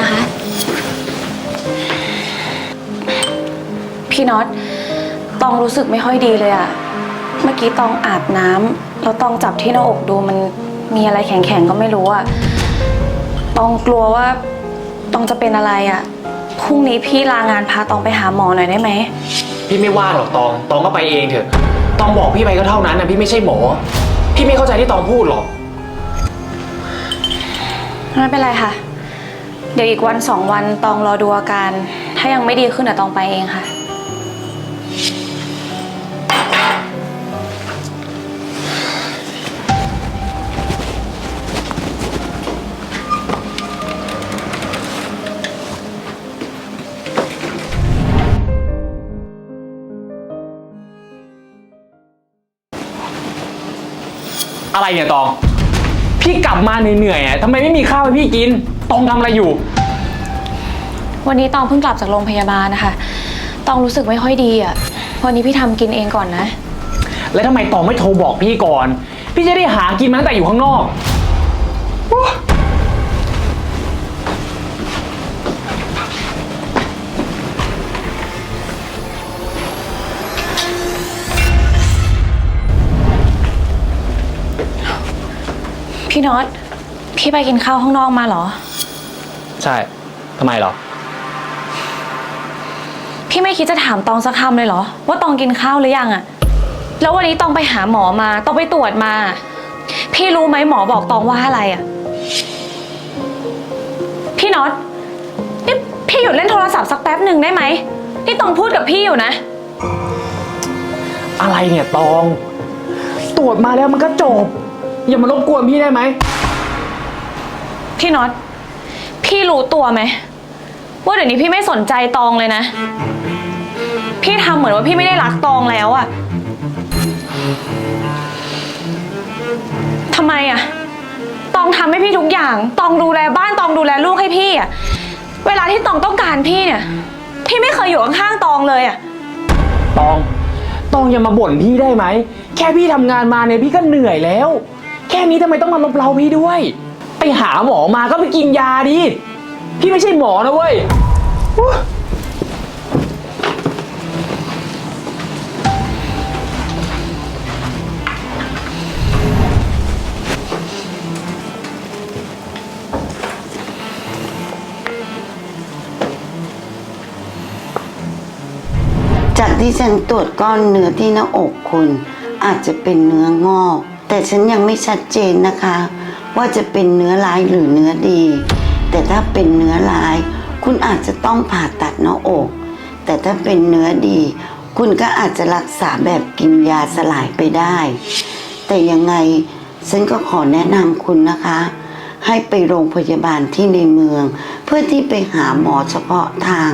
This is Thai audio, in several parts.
นะคะ พี่น็อตตองรู้สึกไม่ค่อยดีเลยอะเมื่อกี้ตองอาบน้ำแล้วตองจับที่หน้าอกดูมันมีอะไรแข็งๆก็ไม่รู้อะตองกลัวว่าตองจะเป็นอะไรอะพรุ่งนี้พี่ลางานพาตองไปหาหมอหน่อยได้ไหม พี่ไม่ว่างหรอกตอง ตองก็ไปเองเถอะ ตองบอกพี่ไปก็เท่านั้นนะพี่ไม่ใช่หมอ พี่ไม่เข้าใจที่ตองพูดหรอก ไม่เป็นไรค่ะ เดี๋ยวอีกวันสองวันตองรอดูอาการ ถ้ายังไม่ดีขึ้นเดี๋ยวตองไปเองค่ะ อะไรเนี่ยตอง พี่กลับมาเหนื่อยๆอะทำไมไม่มีข้าวให้พี่กิน ตองทำอะไรอยู่ วันนี้ตองเพิ่งกลับจากโรงพยาบาลนะคะ ตองรู้สึกไม่ค่อยดีอะ วันนี้พี่ทำกินเองก่อนนะ แล้วทำไมตองไม่โทรบอกพี่ก่อน พี่จะได้หากินมาตั้งแต่อยู่ข้างนอก พี่น็อต พี่ไปกินข้าวข้างนอกมาเหรอ ใช่ทำไมเหรอ พี่ไม่คิดจะถามตองสักคำเลยเหรอ ว่าตองกินข้าวหรือยังอะแล้ววันนี้ตองไปหาหมอมาตองไปตรวจมา พี่รู้ไหมหมอบอกตองว่าอะไรอะพี่น็อตนี่พี่หยุดเล่นโทรศัพท์สักแป๊บหนึ่งได้ไหมนี่ตองพูดกับพี่อยู่นะ อะไรเนี่ยตอง ตรวจมาแล้วมันก็จบ อย่ามารบกวนพี่ได้ไหมพี่น็อต พี่รู้ตัวไหมว่าเดี๋ยวนี้พี่ไม่สนใจตองเลยนะ พี่ทำเหมือนว่าพี่ไม่ได้รักตองแล้วอะทำไมอะตองทำให้พี่ทุกอย่าง ตองดูแลบ้านตองดูแลลูกให้พี่อะเวลาที่ตองต้องการพี่เนี่ย พี่ไม่เคยอยู่ข้างๆตองเลยอะตอง ตองอย่ามาบ่นพี่ได้ไหม แค่พี่ทำงานมาเนี่ยพี่ก็เหนื่อยแล้ว แค่นี้ทำไมต้องมาลบเราพี่ด้วย ไปหาหมอมาก็ไปกินยาดิ พี่ไม่ใช่หมอนะเว้ย จากที่ฉันตรวจก้อนเนื้อที่หน้าอกคุณ อาจจะเป็นเนื้องอก แต่ฉันยังไม่ชัดเจนนะคะ ว่าจะเป็นเนื้อร้ายหรือเนื้อดี แต่ถ้าเป็นเนื้อร้าย คุณอาจจะต้องผ่าตัดหน้าอก แต่ถ้าเป็นเนื้อดี คุณก็อาจจะรักษาแบบกินยาสลายไปได้ แต่ยังไงฉันก็ขอแนะนำคุณนะคะ ให้ไปโรงพยาบาลที่ในเมือง เพื่อที่ไปหาหมอเฉพาะทาง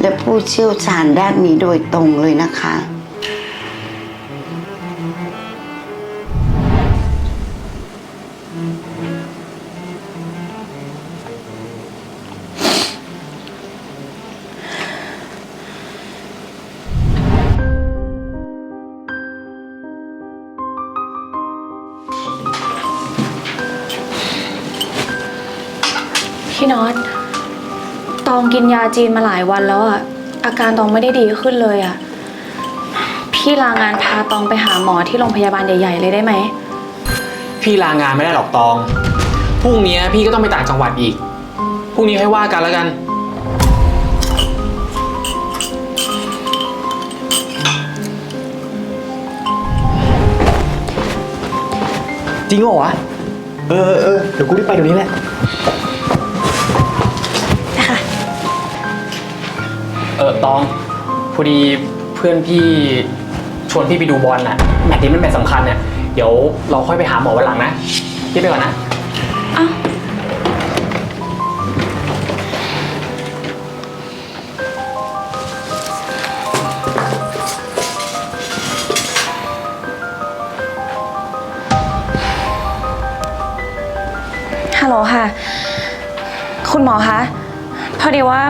และผู้เชี่ยวชาญด้านนี้โดยตรงเลยนะคะ พี่น็อต ตองกินยาจีนมาหลายวันแล้วอะอาการตองไม่ได้ดีขึ้นเลยอะพี่ลางานพาตองไปหาหมอที่โรงพยาบาลใหญ่ ๆ เลยได้ไหม พี่ลางานไม่ได้หรอกตอง พรุ่งนี้พี่ก็ต้องไปต่างจังหวัดอีก พรุ่งนี้ค่อยว่ากันแล้วกัน จริงเหรอวะเออเออเออเดี๋ยวกูรีบไปเดี๋ยวนี้แหละค่ะ ตอง พอดีเพื่อนพี่ชวนพี่ไปดูบอลน่ะแมตช์นี้มันแมตช์สำคัญเนี่ยเดี๋ยวเราค่อยไปหาหมอวันหลังนะ พี่ไปก่อนนะ อ้าวฮัลโหลค่ะ คุณหมอคะ พอดีว่า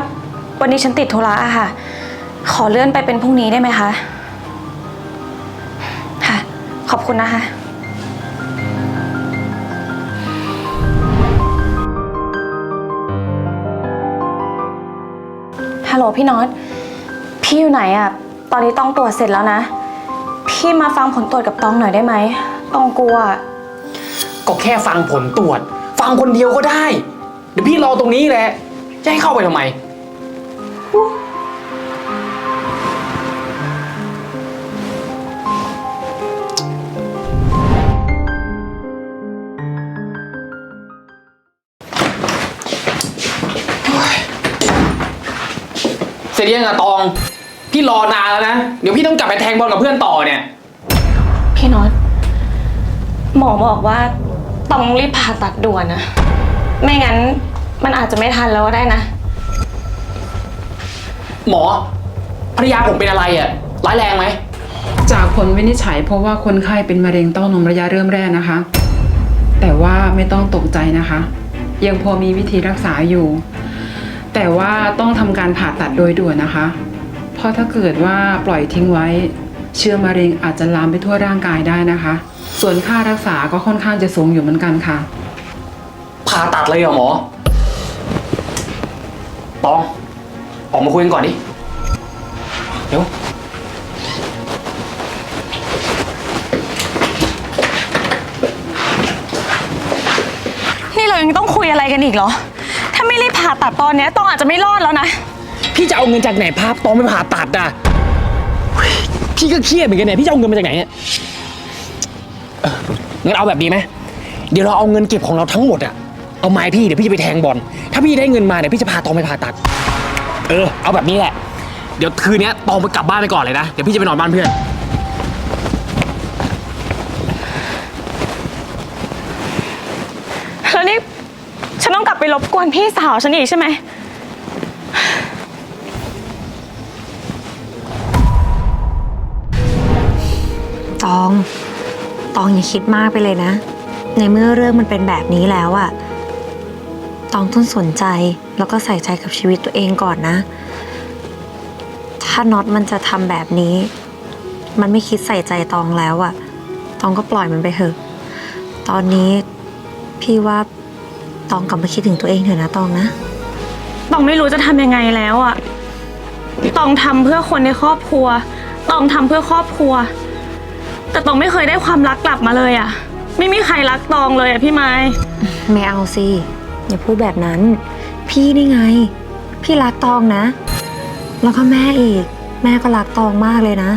วันนี้ฉันติดธุระอะค่ะ ขอเลื่อนไปเป็นพรุ่งนี้ได้ไหมคะ ค่ะ ขอบคุณนะคะ ฮัลโหลพี่น็อต พี่อยู่ไหนอะตอนนี้ต้องตรวจเสร็จแล้วนะ พี่มาฟังผลตรวจกับตองหน่อยได้ไหมตองกลัว ก็แค่ฟังผลตรวจ ฟังคนเดียวก็ได้ เดี๋ยวพี่รอตรงนี้แหละ จะให้เข้าไปทำไม เสร็จยังอะตอง พี่รอนานแล้วนะ เดี๋ยวพี่ต้องกลับไปแทงบอลกับเพื่อนต่อเนี่ย พี่น็อตหมอบอกว่าต้องรีบผ่าตัดด่วนนะ ไม่งั้นมันอาจจะไม่ทันแล้วก็ได้นะ หมอภรรยาผมเป็นอะไรอะร้ายแรงไหม จากผลวินิจฉัยเพราะว่าคนไข้เป็นมะเร็งเต้านมระยะเริ่มแรกนะคะ แต่ว่าไม่ต้องตกใจนะคะ ยังพอมีวิธีรักษาอยู่ แต่ว่าต้องทำการผ่าตัดโดยด่วนนะคะ เพราะถ้าเกิดว่าปล่อยทิ้งไว้ เชื้อมะเร็งอาจจะลามไปทั่วร่างกายได้นะคะ ส่วนค่ารักษาก็ค่อนข้างจะสูงอยู่เหมือนกันค่ะ ผ่าตัดเลยเหรอหมอตอง ออกมาคุยกันก่อนดิ เดี๋ยว นี่เรายังต้องคุยอะไรกันอีกเหรอถ้าไม่รีบ ผ่าตัดตอนเนี้ยตองอาจจะไม่รอดแล้วนะ พี่จะเอาเงินจากไหนภาพตองไม่ผ่าตัดอะเฮ้ยพี่ก็เครียดเหมือนกันเนี่ยพี่จะเอาเงินมาจากไหนเนี่ยเอองั้นเอาแบบนี้ไหมเดี๋ยวเราเอาเงินเก็บของเราทั้งหมดอะเอาไม้พี่เดี๋ยวพี่จะไปแทงบอลถ้าพี่ได้เงินมาเนี่ยพี่จะพาตองไปผ่าตัด เออ เอาแบบนี้แหละ เดี๋ยวคืนนี้ตองไปกลับบ้านไปก่อนเลยนะเดี๋ยวพี่จะไปนอนบ้านเพื่อน แล้วนี่ฉัน ต้องกลับไปรบกวนพี่สาวฉันอีกใช่ไหม ตอง ตองอย่าคิดมากไปเลยนะ ในเมื่อเรื่องมันเป็นแบบนี้แล้วอะตองต้องสนใจแล้วก็ใส่ใจกับชีวิตตัวเองก่อนนะ ถ้าน็อตมันจะทำแบบนี้ มันไม่คิดใส่ใจตองแล้วอะตองก็ปล่อยมันไปเถอะ ตอนนี้พี่ว่า ตองกลับมาคิดถึงตัวเองเถอะนะตองนะ ตองไม่รู้จะทำยังไงแล้วอะตองทำเพื่อคนในครอบครัว ตองทำเพื่อครอบครัว แต่ตองไม่เคยได้ความรักกลับมาเลยอะไม่มีใครรักตองเลยอะพี่ไม้ ไม่เอาสิ อย่าพูดแบบนั้น พี่นี่ไง พี่รักตองนะ แล้วก็แม่อีก แม่ก็รักตองมากเลยนะ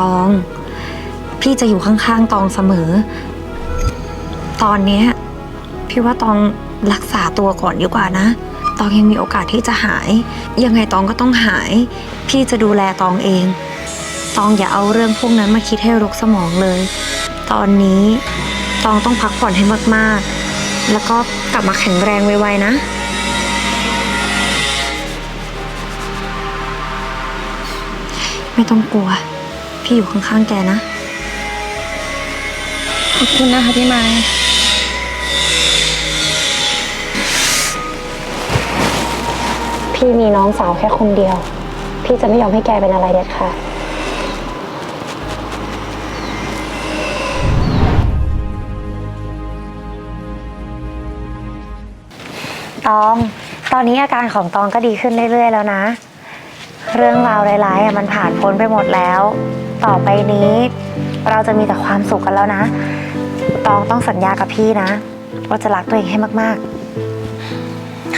ตอง พี่จะอยู่ข้างๆตองเสมอ ตอนเนี้ย พี่ว่าตองรักษาตัวก่อนดีกว่านะ ตองยังมีโอกาสที่จะหาย ยังไงตองก็ต้องหาย พี่จะดูแลตองเอง ตองอย่าเอาเรื่องพวกนั้นมาคิดให้รกสมองเลย ตอนนี้ตองต้องพักผ่อนให้มากๆ แล้วก็กลับมาแข็งแรงไวๆนะ ไม่ต้องกลัว พี่อยู่ข้างๆแกนะ ขอบคุณนะคะพี่ไม้ พี่มีน้องสาวแค่คนเดียว พี่จะไม่ยอมให้แกเป็นอะไรเด็ดค่ะตอง ตอนนี้อาการของตองก็ดีขึ้นเรื่อย ๆ แล้วนะ เรื่องราวร้ายๆอะมันผ่านพ้นไปหมดแล้ว ต่อไปนี้ เราจะมีแต่ความสุขกันแล้วนะ ตองต้องสัญญากับพี่นะ ว่าจะรักตัวเองให้มาก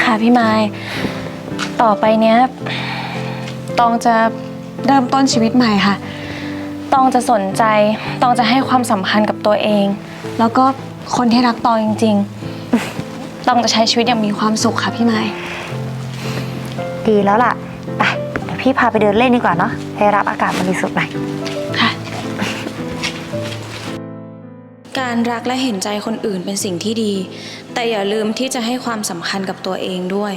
ค่ะพี่ไม้ ต่อไปเนี้ย ตองจะเริ่มต้นชีวิตใหม่ค่ะ ตองจะสนใจ ตองจะให้ความสำคัญกับตัวเอง แล้วก็คนที่รักตองจริง ๆ ตองจะใช้ชีวิตอย่างมีความสุขค่ะพี่ไม้ๆดีแล้วล่ะไปเดี๋ยวพี่พาไปเดินเล่นดีกว่าเนาะไปรับอากาศบริสุทธิ์หน่อยค่ะ การรักและเห็นใจคนอื่นเป็นสิ่งที่ดี แต่อย่าลืมที่จะให้ความสำคัญกับตัวเองด้วย